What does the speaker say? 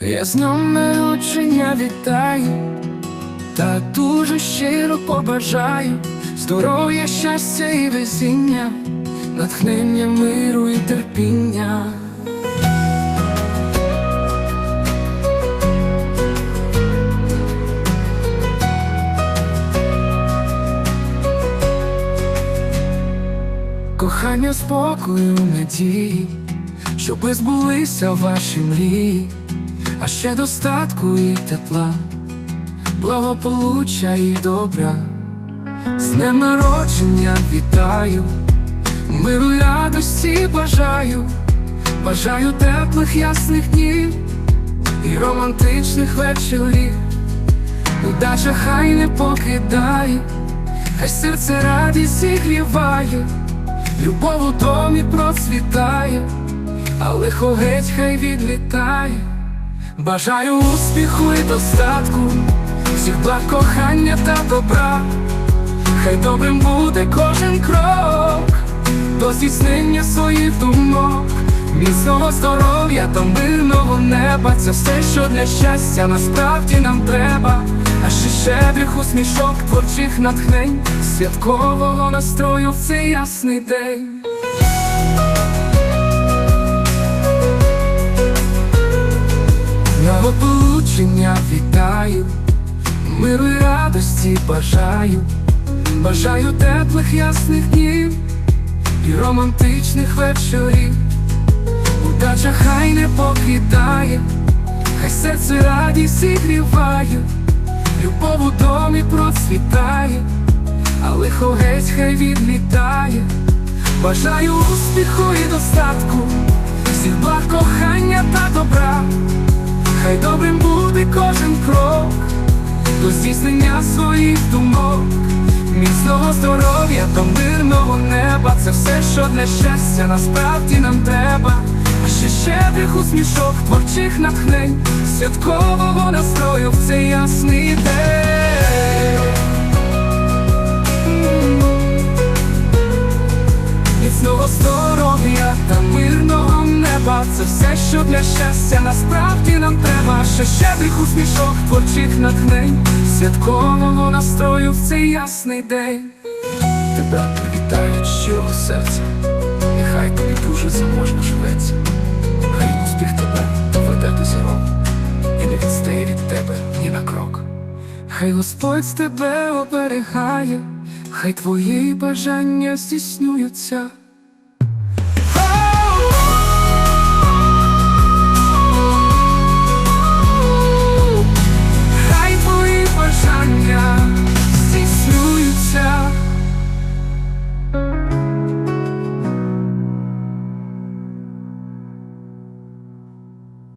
Я з народження вітаю, та дуже щиро побажаю здоров'я, щастя і везіння, натхнення миру і терпіння. Кохання спокою, надії, щоби збулися ваші мрії, а ще достатку і тепла, благополуччя і добра. З днем народження вітаю, миру радості бажаю, бажаю теплих ясних днів і романтичних вечорів. Удача хай не покидає, хай серце радість зігріває, любов у домі процвітає, а лихо геть хай відлітає. Бажаю успіху і достатку, всіх благ кохання та добра. Хай добрим буде кожен крок до здійснення своїх думок, міцного здоров'я та мирного неба. Це все, що для щастя насправді нам треба. А ще щедрих усмішок, творчих натхнень, святкового настрою в цей ясний день. Новополучення вітаю, миру й радості бажаю, бажаю теплих ясних днів і романтичних вечорів. Удача хай не покидає, хай серце радість зігріває, любов у домі процвітає, а лихо геть хай відлітає. Бажаю успіху і достатку, всіх благ кохання та добра. Хай добрим до здійснення своїх думок, міцного здоров'я до мирного неба. Це все, що для щастя насправді нам треба. А ще щедрих усмішок, творчих натхнень, святкового настрою в цей ясний день. Це все, що для щастя насправді нам треба. Ще щедрих усмішок, творчих натхнень Святкового настрою в цей ясний день. Тебе привітають щирого серця Нехай тобі дуже заможно живеться. Хай успіх тебе доведе до зірок. І не відстає від тебе ні на крок. Хай Господь тебе оберігає, хай твої бажання здійснюються.